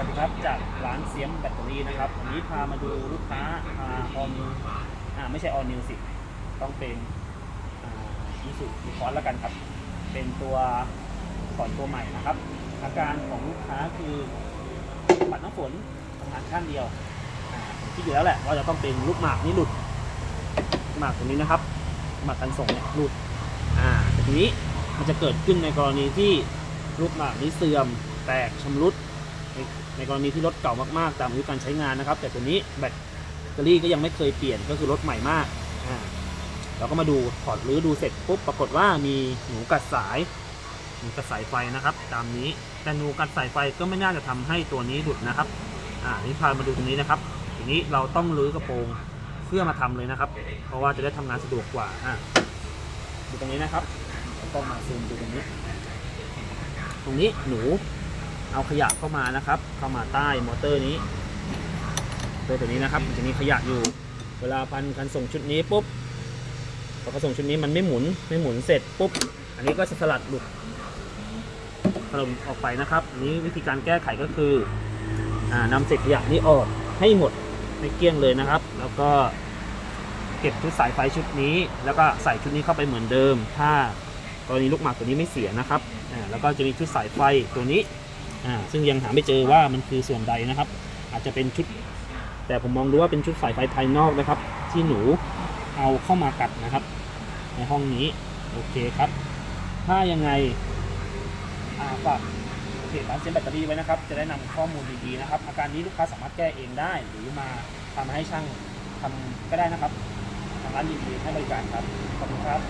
สวัสดีครับจากร้านเสียมแบตเตอรี่นะครับวันนี้พามาดูลูกค้าพาออนิวอ่าไม่ใช่ออนิวสิต้องเป็นอ่ามิสุมิคอนแล้วกันครับ เป็นตัวก่อนตัวใหม่นะครับ อาการของลูกค้าคือปัดน้ำฝนทำงานข้างเดียวอ่าผมคิดอยู่แล้วแหละว่าจะต้องเป็นลูกหมากนี่หลุดหมากตรงนี้นะครับหมากกันส่งเนี่ยหลุดอ่าทีนี้มันจะเกิดขึ้นในกรณีที่ลูกหมากนี้เสื่อมแตกชำรุด ในในกรณีที่รถเก่ามากๆตามอายุการใช้งานนะครับ แต่ตัวนี้แบตเตอรี่ก็ยังไม่เคยเปลี่ยนก็คือรถใหม่มากอ่าเราก็มาดูถอดรื้อดูเสร็จปุ๊บปรากฏว่ามีหนูกัดสายหนูกัดสายไฟนะครับ ตามนี้แต่หนูกัดสายไฟก็ไม่น่าจะทำให้ตัวนี้หลุดนะครับ อ่านี่พามาดูตรงนี้นะครับ ทีนี้เราต้องรื้อกระโปรงเพื่อมาทำเลยนะครับ เพราะว่าจะได้ทำงานสะดวกกว่าอ่าดูตรงนี้นะครับแล้วก็มาซูมดูตรงนี้ ตรงนี้หนู เอาขยะเข้ามานะครับ เข้ามาใต้มอเตอร์นี้ตัวตัวนี้นะครับมันจะมีขยะอยู่ เวลาพันคันส่งชุดนี้ปุ๊บพอเขาส่งชุดนี้มันไม่หมุนไม่หมุนเสร็จปุ๊บอันนี้ก็จะสลัดหลุดสลัดออกไปนะครับอันนี้วิธีการแก้ไขก็คืออนำเศษขยะนี้ออกให้หมดให้เกลี้ยงเลยนะครับ แล้วก็เก็บชุดสายไฟชุดนี้ แล้วก็ใส่ชุดนี้เข้าไปเหมือนเดิม ถ้ากรณีลูกหมากตัวนี้ไม่เสียนะครับแล้วก็จะมีชุดสายไฟตัวนี้ อ่าซึ่งยังหาไม่เจอว่ามันคือส่วนใดนะครับ อาจจะเป็นชุด แต่ผมมองดูว่าเป็นชุดสายไฟภายนอกนะครับ ที่หนูเอาเข้ามากัดนะครับ ในห้องนี้โอเคครับ ถ้ายังไงฝากเพจร้านเซ็นแบตเตอรี่ไว้นะครับ จะได้นำข้อมูลดีๆนะครับ อาการนี้ลูกค้าสามารถแก้เองได้ หรือมาทำให้ช่างทำก็ได้นะครับทางร้านยินดีให้บริการครับ ขอบคุณครับ